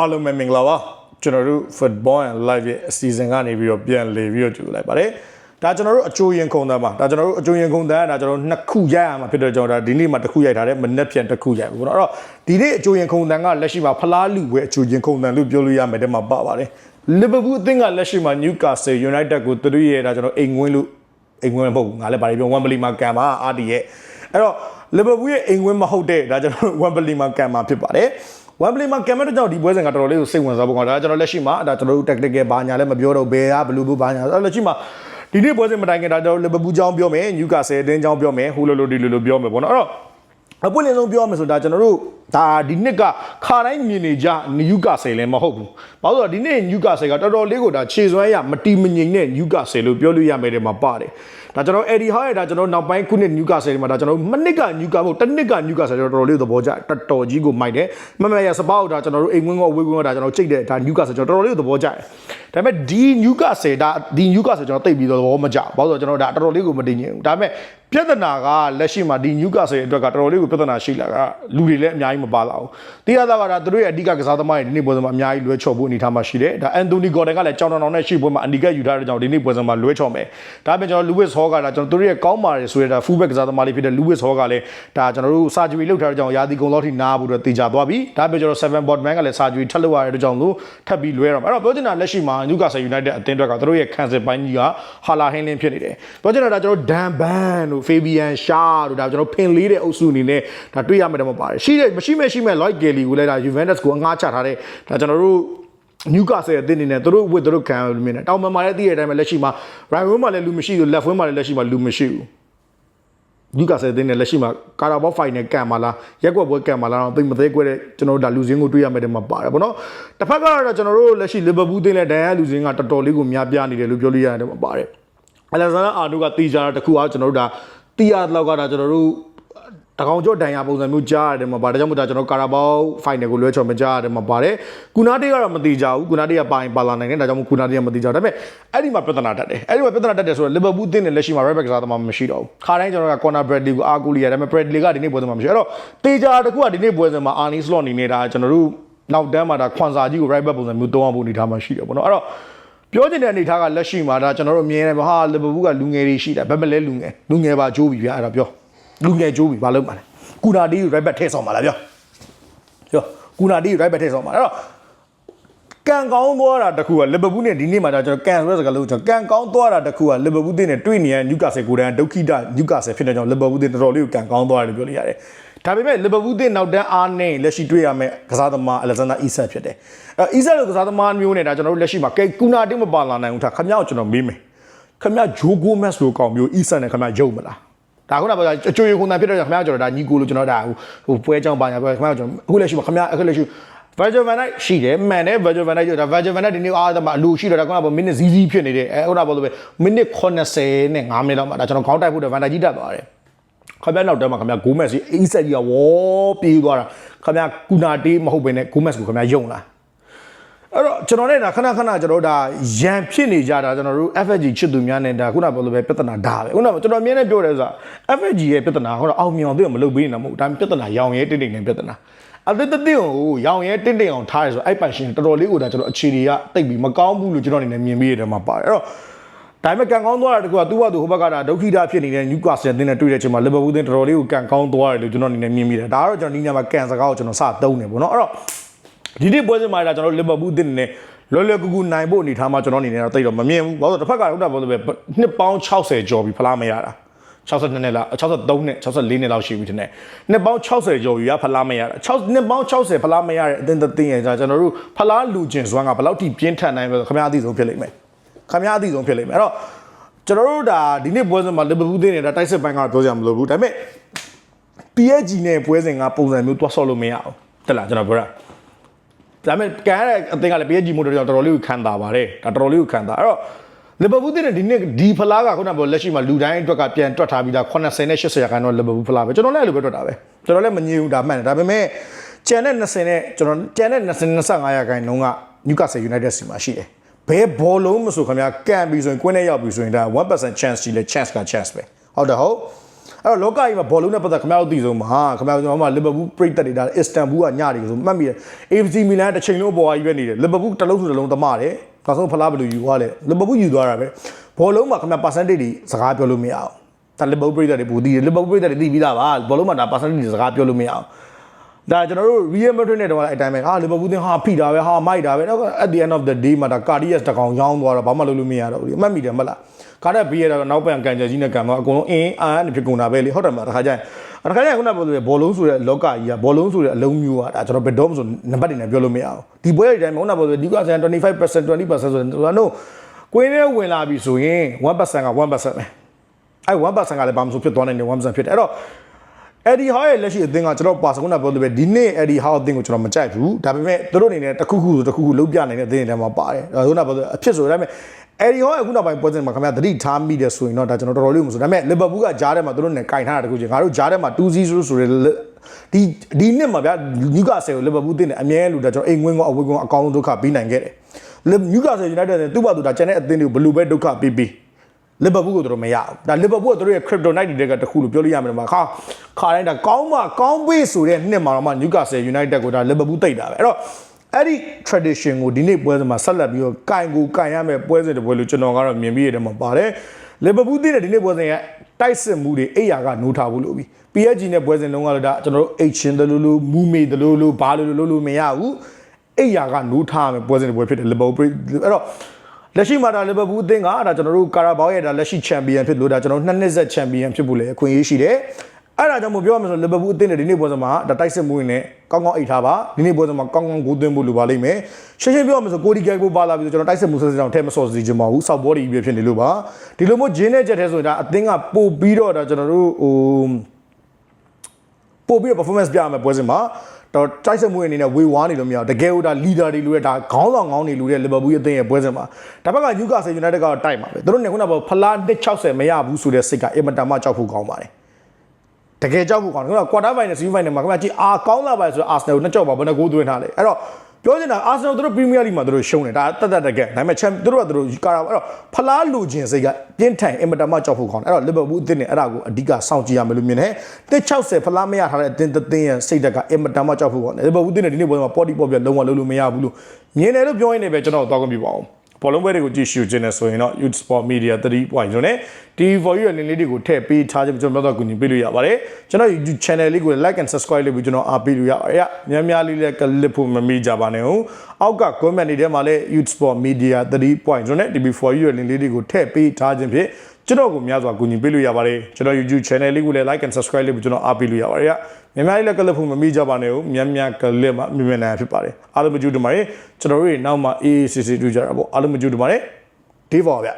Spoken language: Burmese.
အားလုံးပဲမင်္ဂလာပါကျွန်တော်တို့ football and live ရဲ့အစီအစဉ်ကနေပြီးတော့ပြန်လေပြီးတော့ကြိုလိုက်ပါတယ်ဒါကျွန်တော်တို့အကျိုးရင်ခုံတန်းပါဒါကျွန်တော်တို့အကျိုးရင်ခုံတန်းဒါကျွန်တော်တို့နှစ်ခုရိုက်ရမှာဖြစ်တဲ့ကြောင့်ဒါဒီနေ့မှတစ်ခုရိုက်ထားတယ်မနေ့ပြန်တစ်ခုရိုက်ဘူးเนาะအဲ့တော့ဒီနေ့အကျိုးရင်ခုံတန်းကလက်ရှိမှာဖလားလူပွဲအကျိုးရင်ခုံတန်းလို့ပြောလို့ရမယ်တဲ့မှာပါပါတယ်လီဗာပူးအသင်းကလက်ရှိမှာ Newcastle United ကိုသူတို့ရဲ့ဒါကျွန်တော်အိမ်ဝင်လို့အိမ်ဝင်မဟုတ်ဘူးငါလည်းဗာပြောဝမ်ဘလီမှာကန်ပါအာဒီရဲ့အဲ့တော့လီဗာပူးရဲ့အိမ်ဝင်မဟုတ်တဲ့ဒါကျွန်တော်ဝမ်ဘလီမှာကန်မှာဖြစ်ပါတယ် ဝမ်ဘလီမှာကင်မရာကြောင့်ဒီပွဲစဉ်ကတော်တော်လေးကိုစိတ်ဝင်စားဖို့ကောင်းဒါကျွန်တော်လက်ရှိမှာဒါကျွန်တော်တို့ tactical ဘာညာလည်းမပြောတော့ဘယ်ကဘလူးဘူးဘာညာအဲ့လက်ရှိမှာဒီနေ့ပွဲစဉ်မတိုင်ခင်ဒါကျွန်တော်လီဗာပူးကြောင်းပြောမယ်နျူကာဆယ်အတင်းကြောင်းပြောမယ်ဟူလိုလိုဒီလိုလိုပြောမယ်ပေါ့နော်အဲ့တော့အပွင့်လင်းဆုံးပြောမယ်ဆိုဒါကျွန်တော်တို့ ဒါဒီနှစ်ကခါတိုင်းမြင်နေကြနျူကာဆယ်လည်းမဟုတ်ဘူး။ဘာလို့လဲဆိုတော့ဒီနေ့နျူကာဆယ်ကတော်တော်လေးကိုဒါခြေစွမ်းရမတီမငိမ်တဲ့နျူကာဆယ်လို့ပြောလို့ရမယ်တဲ့မှာပါတယ်။ဒါကျွန်တော်အက်ဒီဟာရဲ့ဒါကျွန်တော်နောက်ပိုင်းခုနှစ်နျူကာဆယ်တွေမှာဒါကျွန်တော်မနစ်ကနျူကာမဟုတ်တစ်နှစ်ကနျူကာဆယ်တော်တော်လေးသဘောကျတော်တော်ကြီးကိုမိုက်တယ်။မမရစပောက်ဒါကျွန်တော်တို့အိမ်ဝင်းကောဝေးဝင်းကောဒါကျွန်တော်ချိန်တဲ့ဒါနျူကာဆယ်ကျွန်တော်တော်တော်လေးသဘောကျတယ်။ဒါပေမဲ့ဒီနျူကာဆယ်ဒါဒီနျူကာဆယ်ကျွန်တော်တိတ်ပြီးတော့သဘောမကျဘူး။ဘာလို့လဲဆိုတော့ကျွန်တော်ဒါတော်တော်လေးကိုမတင်ချင်ဘူး။ဒါပေမဲ့ပြဿနာကလက်ရှိမှာဒီနျူကာဆယ်အတွက်ကတော်တော်လေးကိုပြဿနာရှိလာတာလူတွေလည်းအများကြီးမပါလာဘူး။တိရသားကဒါသူတို့ရဲ့အဓိကကစားသမားတွေဒီနေ့ပွဲစဉ်မှာအများကြီးလွဲချော်ဖို့အနေထားမှာရှိတယ်။ဒါအန်တိုနီဂေါ်ဒန်ကလည်းကြောင်တောင်တောင်နဲ့ရှိပွဲမှာအနီကယူထားတဲ့ကြောင့်ဒီနေ့ပွဲစဉ်မှာလွဲချော်မယ်။ဒါပေမဲ့ကျွန်တော်လူဝစ်ဟောကဒါကျွန်တော်သူတို့ရဲ့ကောင်းပါတယ်ဆိုရတာဖူးဘက်ကစားသမားလေးဖြစ်တဲ့လူဝစ်ဟောကလည်းဒါကျွန်တော်တို့စာဂျူရီလောက်ထားတဲ့ကြောင့်ရာသီကုန်လောက်ထိနားဖို့တော့တေချာသွားပြီ။ဒါပေမဲ့ကျွန်တော်7 boardman ကလည်းစာဂျူရီထပ်လုပ်ရတဲ့ကြောင့်လို့ထပ်ပြီးလွဲတော့အဲ့တော့ပြောချင်တာလက်ရှိမှာ Newcastle United အသင်းအတွက်ကသူတို့ရဲ့ခံစစ်ပိုင်းကြီးကဟာလာဟင်းလင်းဖြစ်နေတယ်။ပြောချင်တာဒါကျွန်တော်ဒန်ဘန်တို့ Fabian Shaw တို့ဒါကျွန်တော်ဖင်လေးတဲ့အုပ်စုအနေနဲ့ဒါတွေ့ရမယ်တော့မပါတယ်။ရှိတယ်မရှိမဲ့ရှိမဲ့ Lloyd Kelly ကိုလည်းဒါ Juventus ကိုအငှားချထားတဲ့ဒါကျွန်တော်တို့နျူကာဆယ်အသင်းအနေနဲ့သူတို့ဝစ်သူတို့ခံရလို့မြင်တယ်တောင်ပံမှာလည်းသိရတဲ့အတိုင်းပဲလက်ရှိမှာ right wing မှာလည်းလူမရှိဘူး left wing မှာလည်းလက်ရှိမှာလူမရှိဘူးနျူကာဆယ်အသင်းနဲ့လက်ရှိမှာကာရာဘောဖိုင်နယ်ကန်မှာလားရက်ကွက်ပွဲကန်မှာလားတော့သိမသေးခွဲတဲ့ကျွန်တော်တို့ဒါလူစင်းကိုတွေ့ရမယ်တဲ့မှာပါတယ်ဗောနော်တစ်ဖက်ကတော့ကျွန်တော်တို့လက်ရှိလီဗာပူးအသင်းနဲ့ဒန်ယာလူစင်းကတော်တော်လေးကိုများပြားနေတယ်လို့ပြောလို့ရတယ်မှာပါတယ်အလက်ဇန်ဒါအာနိုကတီဂျာတခုအားကျွန်တော်တို့ဒါတီယာလောက်ကတော့ကျွန်တော်တို့ တကောင်ကျော်ဒန်ယာပုံစံမျိုးကြားရတယ်မှာပါဒါကြောင့်မို့ဒါကျွန်တော်ကာရာဘောဖိုင်နယ်ကိုလွှဲချော်မကြားရတယ်မှာပါတယ်ကုနာတေးကတော့မတိကြဘူးကုနာတေးကပိုင်ပါလာနိုင်တယ်ဒါကြောင့်မို့ကုနာတေးကမတိကြဘူးဒါပေမဲ့အဲ့ဒီမှာပြဿနာတက်တယ်အဲ့ဒီမှာပြဿနာတက်တယ်ဆိုတော့လီဗာပူးတင်းနဲ့လက်ရှိမှာ right back ကစားသမားမရှိတော့ဘူးခါတိုင်းကျွန်တော်က corner bradley ကိုအားကိုးလိုက်ရတယ်ဒါပေမဲ့ bradley ကဒီနေ့ပွဲစဉ်မှာမရှိအဲ့တော့တေဂျာတခုကဒီနေ့ပွဲစဉ်မှာ arnie slot အနေနဲ့ဒါကျွန်တော်တို့နောက်တန်းမှာဒါခွန်စာကြီးကို right back ပုံစံမျိုးတောင်းအောင်ဖို့အနေထားမှာရှိတယ်ပေါ့နော်အဲ့တော့ပြောချင်တဲ့အနေထားကလက်ရှိမှာဒါကျွန်တော်တို့မြင်ရတယ်ဟာလီဗာပူးကလူငယ်တွေရှိတယ်ဘယ်မလဲလူငယ်လူငယ်ပါကြိုးပြီဗျာအဲ့ဒါပြော လူငယ်ကြိုးပြီဘာလုပ်မှာလဲကူနာဒီ right back ထည့်ဆောင်ပါလားပြောပြောကူနာဒီ right back ထည့်ဆောင်ပါအဲ့တော့ကန်ကောင်းသွားတာတခုကလီဗာပူးနဲ့ဒီနေ့မှာဒါကျွန်တော်ကန်ဆိုတဲ့စကားလုံးကျွန်တော်ကန်ကောင်းသွားတာတခုကလီဗာပူးတင်းနဲ့တွေ့နေရနျူကာဆယ်ကိုတန်းဒုက္ခိတနျူကာဆယ်ဖြစ်တဲ့ကြောင့်လီဗာပူးတင်းတော်တော်လေးကိုကန်ကောင်းသွားတယ်လို့ပြောလို့ရတယ်ဒါပေမဲ့လီဗာပူးတင်းနောက်တန်းအားနဲ့လက်ရှိတွေ့ရမယ့်ကစားသမားအလက်ဇန်ဒါအီဆတ်ဖြစ်တယ်အဲအီဆတ်လိုကစားသမားမျိုးနဲ့ဒါကျွန်တော်တို့လက်ရှိမှာကဲကူနာတင်းမပါလာနိုင်ဘူးထားခမရကိုကျွန်တော်မေးမယ်ခမရဂျိုဂိုမက်စ်လိုကောင်မျိုးအီဆတ်နဲ့ခမရရုပ်မလား ဒါခုနကပြောအကျွေးခုန်တန်ဖြစ်တော့ခင်ဗျားကျွန်တော်ဒါညီကိုလို့ကျွန်တော်ဒါဟိုပွဲကြောင်းပါညာပြောခင်ဗျားကျွန်တော်အခုလက်ရှိမှာခင်ဗျားအခုလက်ရှိ Virgil van Dijk ရှိတယ်မှန်တယ် Virgil van Dijk ဒါ Virgil van Dijk ဒီနေ့အားသမအလူရှိတော့ဒါခုနကမိနစ်ဇီးဇီးဖြစ်နေတယ်အဲခုနကပြောလို့ပဲမိနစ်80နဲ့9မိနစ်လောက်မှဒါကျွန်တော်ခေါင်းတိုက်ဖို့တော့ Van Dijk ကြီးတက်သွားတယ်ခင်ဗျားနောက်တန်းမှာခင်ဗျားဂိုမက်စီအေးဆက်ကြီးကဝေါ်ပြေးသွားတာခင်ဗျားကူနာတေးမဟုတ်ဘဲနဲ့ဂိုမက်ကိုခင်ဗျားယုံလား အဲ့တော့ကျွန်တော်နဲ့ဒါခဏခဏကျွန်တော်ဒါရန်ဖြစ်နေကြတာကျွန်တော်တို့ FFG ချစ်သူများနဲ့ဒါခုနပြောလို့ပဲပြဿနာဒါပဲခုနကကျွန်တော်အမြင်နဲ့ပြောတယ်ဆိုတာ FFG ရဲ့ပြဿနာဟောတော့အောင်မြင်အောင်သူကမလုပ်ပေးနေတာမဟုတ်ဒါပေမဲ့ပြဿနာရောင်ရဲတိတ်တိတ်နဲ့ပြဿနာအသစ်တသိကိုရောင်ရဲတင့်တင့်အောင်ထားရဆိုအဲ့ပိုင်ရှင်တော်တော်လေးကိုဒါကျွန်တော်အခြေတွေကတိတ်ပြီးမကောင်းဘူးလို့ကျွန်တော်အနေနဲ့မြင်ပြီးရတဲ့မှာပါတယ်အဲ့တော့ဒါပေမဲ့ကန်ကောင်းသွားတာတကူကသူ့ဘာသူဟိုဘက်ကဒါဒုက္ခိတဖြစ်နေတဲ့နျူကာဆယ်အသင်းနဲ့တွေ့တဲ့အချိန်မှာလီဗာပူးအသင်းတော်တော်လေးကိုကန်ကောင်းသွားတယ်လို့ကျွန်တော်အနေနဲ့မြင်မိတယ်ဒါကတော့ကျွန်တော်နီးညမှာကန်စကားကိုကျွန်တော်စသုံးနေပေါ့နော်အဲ့တော့ ဒီနေ့ပွဲစဉ်မှာဒါကျွန်တော်လီဗာပူးအသင်းနဲ့လွယ်လွယ်ကူကူနိုင်ဖို့အနေထားမှာကျွန်တော်အနေနဲ့တော့တိတ်တော့မမြင်ဘူးဘာလို့တစ်ဖက်ကဟုတ်တာပြောလို့ပဲနှစ်ပေါင်း60ကျော်ပြီဖလားမရတာ62နှစ်လား63နှစ်64နှစ်လောက်ရှိပြီထင်တယ်နှစ်ပေါင်း60ကျော်ယူရဖလားမရတာ6နှစ်ပေါင်း60ဖလားမရတဲ့အသင်းသင်းရဲ့ကျွန်တော်တို့ဖလားလူကျင်စွမ်းကဘယ်လောက်ထိပြင်းထန်နိုင်လဲခမရအသိဆုံးဖြစ်လိမ့်မယ်ခမရအသိဆုံးဖြစ်လိမ့်မယ်အဲ့တော့ကျွန်တော်တို့ဒါဒီနေ့ပွဲစဉ်မှာလီဗာပူးသင်းနေတာတိုက်စစ်ပိုင်းကတော့ပြောကြမလို့ဘူးဒါပေမဲ့ PSG နဲ့ပွဲစဉ်ကပုံစံမျိုးတွားဆော့လို့မရအောင်တက်လားကျွန်တော်ပြောတာ ဒါပေမဲ့ကန်ရတဲ့အသင်းကလည်း PSG မို့တော်တော်တော်လေးကိုခံတာပါတယ်ဒါတော်တော်လေးကိုခံတာအဲ့တော့လီဗာပူးတဲ့ဒီနေ့ဒီဖလားကခုနကပြောလက်ရှိမှာလူတိုင်းအတွက်ကပြန်တွက်ထားပြီးသား80နဲ့80ရာခိုင်တော့လီဗာပူးဖလားပဲကျွန်တော်လည်းအဲ့လိုပဲတွက်တာပဲကျွန်တော်လည်းမငြင်းဘူးဒါမှန်တယ်ဒါပေမဲ့ကျန်တဲ့20နဲ့ကျွန်တော်ကျန်တဲ့20 25ရာခိုင်နှုန်းက Newcastle United စီမှာရှိတယ်ဘယ်ဘောလုံးမဆိုခင်ဗျာကန်ပြီးဆိုရင်ကွင်းထဲရောက်ပြီးဆိုရင်ဒါ1% chance ရှိလဲ chance က chance ပဲဟုတ်တယ်ဟုတ် အဲ့တော့လောကကြီးမှာဘောလုံးနဲ့ပတ်သက်ခင်ဗျားတို့သိဆုံးမှာခင်ဗျားတို့ကျွန်တော်မှလီဗာပူးပရိသတ်တွေဒါအစ္စတန်ဘူကညတွေဆိုမှတ်မိတယ် ABC မီလန်တစ်ချိန်လုံးပေါ်ကြီးပဲနေတယ်လီဗာပူးတစ်လုံးစုတစ်လုံးသမားတယ်နောက်ဆုံးဖလားဘယ်လိုယူသွားလဲလီဗာပူးယူသွားတာပဲဘောလုံးမှာခင်ဗျာ percentage တွေစကားပြောလို့မရအောင်ဒါလီဗာပူးပရိသတ်တွေပူတည်တယ်လီဗာပူးပရိသတ်တွေသိပြီးသားပါဘောလုံးမှာဒါ percentage တွေစကားပြောလို့မရအောင် ဒါကျွန်တော်တို့ Real Madrid နဲ့တော့အဲ့အတိုင်းပဲဟာလီဗာပူးတင်ဟာဖိတာပဲဟာမိုက်တာပဲတော့ at the end of the day မှာဒါ Cardias တကောင်ရောင်းသွားတော့ဘာမှလုပ်လို့မရတော့ဘူးအမှတ်မိတယ်မလားကားတဲ့ဘီရတော့နောက်ပြန်ကန်ကြကြီးနဲ့ကန်တော့အကုန်လုံးအင်းအာနဲ့ဖြစ်ကုန်တာပဲလေဟုတ်တယ်မလားတခါကျရင်တခါကျရင်ခုနကပြောလို့ဘောလုံးဆိုတဲ့လောကကြီးကဘောလုံးဆိုတဲ့အလုံးမျိုးอ่ะဒါကျွန်တော်ဘယ်တော့မှဆိုနံပါတ်တွေနဲ့ပြောလို့မရအောင်ဒီပွဲတွေတိုင်းမှာခုနကပြောလို့ဒီကဆန်25% 20%ဆိုတော့ကျွန်တော်ကွင်းထဲဝင်လာပြီဆိုရင်1%က1%ပဲအဲ့1%ကလည်းဘာမှမဆိုဖြစ်သွားနိုင်တယ်1%ဖြစ်တယ်အဲ့တော့ အဲ့ဒီဟာရဲ့လက်ရှိအသင်းကကျွန်တော်ပါစကုနာပြောလို့ပဲဒီနေ့အဲ့ဒီဟာအသင်းကိုကျွန်တော်မကြိုက်ဘူးဒါပေမဲ့သူတို့အနေနဲ့တစ်ခုခုဆိုတစ်ခုခုလုံးပြနိုင်တဲ့အသင်းတွေထဲမှာပါတယ်ဒါဆိုတော့ပြောလို့အဖြစ်ဆိုဒါပေမဲ့အဲ့ဒီဟောအခုနောက်ပိုင်းပွဲစဉ်မှာခင်ဗျာသတိထားမိတယ်ဆိုရင်တော့ဒါကျွန်တော်တော်တော်လေးမဆိုဒါပေမဲ့လီဗာပူးကဂျားထဲမှာသူတို့နဲ့ကင်ထားတာတခုချင်းငါတို့ဂျားထဲမှာ2-0ဆိုတဲ့ဒီဒီနှစ်မှာဗျာနျူကာဆယ်ကိုလီဗာပူးတင်တယ်အမြဲလို့ဒါကျွန်တော်အိမ်ငွင်းကောအဝေးကောအကောင်းဆုံးဒုက္ခပေးနိုင်ခဲ့တယ်နျူကာဆယ်ယူနိုက်တက်နဲ့သူ့ဘာသူဒါကျန်တဲ့အသင်းတွေကိုဘယ်လိုပဲဒုက္ခပေးပေး လီဗာပူးကိုတို့မရဘူးဒါလီဗာပူးကတို့ရဲ့ kryptonite တွေကတခုလို့ပြောလို့ရမယ်မှာခါခါတိုင်းဒါကောင်းမှကောင်းပေးဆိုတဲ့နှစ်မှာတော့မှ Newcastle United ကိုဒါလီဗာပူးတိတ်တာပဲအဲ့တော့အဲ့ဒီ tradition ကိုဒီနေ့ပွဲစဉ်မှာဆက်လက်ပြီးတော့ကင်ကိုကင်ရမယ်ပွဲစဉ်တစ်ပွဲလို့ကျွန်တော်ကတော့မြင်ပြီးရတယ်မှာပါတယ်လီဗာပူးတည်တဲ့ဒီနေ့ပွဲစဉ်ရဲ့တိုက်စစ်မှုတွေအိယာကနိုးထားဖို့လို့ပြီး PSG နဲ့ပွဲစဉ်လုံးကတော့ဒါကျွန်တော်တို့အိတ်ချင်းတလူလူမူမေတလူလူဘာလူလူလို့မရဘူးအိယာကနိုးထားမယ်ပွဲစဉ်တစ်ပွဲဖြစ်တယ်လီဗာပူးအဲ့တော့ လက်ရှိမှာဒါလီဗာပူးအသင်းကဒါကျွန်တော်တို့ကာရာဘောက်ရဲ့ဒါလက်ရှိချန်ပီယံဖြစ်လို့ဒါကျွန်တော်တို့နှစ်နှစ်ဆက်ချန်ပီယံဖြစ်ဖို့လည်းအခွင့်အရေးရှိတယ်။အဲ့ဒါကြောင့်မို့ပြောရမယ်ဆိုလီဗာပူးအသင်းနဲ့ဒီနေ့ပွဲစဉ်မှာဒါတိုက်စစ်မှုရင်းနဲ့ကောင်းကောင်းအိတ်ထားပါဒီနေ့ပွဲစဉ်မှာကောင်းကောင်းဂိုးသွင်းဖို့လိုပါလိမ့်မယ်။ရှင်းရှင်းပြောရမယ်ဆိုကိုဒီကဲကိုပါလာပြီးဆိုကျွန်တော်တိုက်စစ်မှုဆက်စအောင်ထဲမစော်စီချင်ပါဘူး။စောက်ဘောဒီပဲဖြစ်နေလို့ပါ။ဒီလိုမျိုးဂျင်းနဲ့ချက်ထဲဆိုရင်ဒါအသင်းကပို့ပြီးတော့ဒါကျွန်တော်တို့ဟိုပို့ပြီးတော့ performance ပြရမယ်ပွဲစဉ်မှာ တော့တိုက်ဆက်မှုအနေနဲ့ဝေဝါးနေလို့မရဘူးတကယ်လို့ဒါ leader တွေလူရဲ့ဒါခေါင်းဆောင်ခေါင်းတွေလူရဲ့ Liverpool ရဲ့အသင်းရဲ့ပွဲစဉ်မှာဒါဘက်က Newcastle United ကတော့တိုက်မှာပဲသူတို့နေခုနကဖလား160မရဘူးဆိုတဲ့စိတ်ကအင်မတန်မှကြောက်ဖို့ကောင်းပါတယ်တကယ်ကြောက်ဖို့ကောင်းတယ်ခုနက quarter final semi final မှာခင်ဗျာကြည့်အာကောင်းလာပါဆိုတော့ Arsenal ကိုနှစ်ကြောက်ပါဘယ်နှဂိုးသွင်းထားလဲအဲ့တော့ ပြောချင်တာ Arsenal တို့ Premier League မှာတို့ရှုံးတယ်ဒါတတ်တတ်တကယ်ဒါပေမဲ့ champ တို့ကတို့ကာရာအဲ့တော့ဖလားလူချင်းစိတ်ကပြင်းထန်အင်မတန်မှကြောက်ဖို့ကောင်းတယ်အဲ့တော့ Liverpool အသင်းနဲ့အဲ့ဒါကိုအဓိကစောင့်ကြည့်ရမယ်လို့မြင်တယ်160ဖလားမရထားတဲ့အသင်းတစ်သင်းရဲ့စိတ်ဓာတ်ကအင်မတန်မှကြောက်ဖို့ကောင်းတယ် Liverpool အသင်းနဲ့ဒီနေ့ပွဲမှာ potty pop ပြလုံးဝလုံးလို့မရဘူးလို့မြင်တယ်လို့ပြောရင်းနဲ့ပဲကျွန်တော်သွားခွင့်ပြုပါအောင် ဘောလုံးပွဲတွေကိုကြည့်ရှုခြင်းနဲ့ဆိုရင်တော့ Youth Sport Media 3.0နဲ့ TV4 ရဲ့ link လေးတွေကိုထည့်ပေးထားခြင်းကျွန်တော်တို့ကူညီပေးလို့ရပါတယ်ကျွန်တော် YouTube channel လေးကို like and subscribe လုပ်ပြီးကျွန်တော်အားပေးလို့ရပါတယ်များများလေးလည်း clip ဖို့မမေ့ကြပါနဲ့ဟုတ်အောက်က comment တွေထဲမှာလည်း Youth Sport Media 3.0နဲ့ TV4 ရဲ့ link လေးတွေကိုထည့်ပေးထားခြင်းဖြင့် ကျွန်တော်ကိုများစွာကူညီပေးလို့ရပါတယ်ကျွန်တော် YouTube channel လေးကိုလည်း like and subscribe လုပ်ပြီးကျွန်တော်အားပေးလို့ရပါတယ်များများလေးလည်း clip ဖို့မမေ့ကြပါနဲ့ဟုတ်များများ clip မှာမြင်မြင်နိုင်ဖြစ်ပါတယ်အားလုံးမကြည့်တမားရေကျွန်တော်တို့နောက်မှာ AACC တွေ့ကြတာပေါ့အားလုံးမကြည့်တမားရေ Day 4ဗျ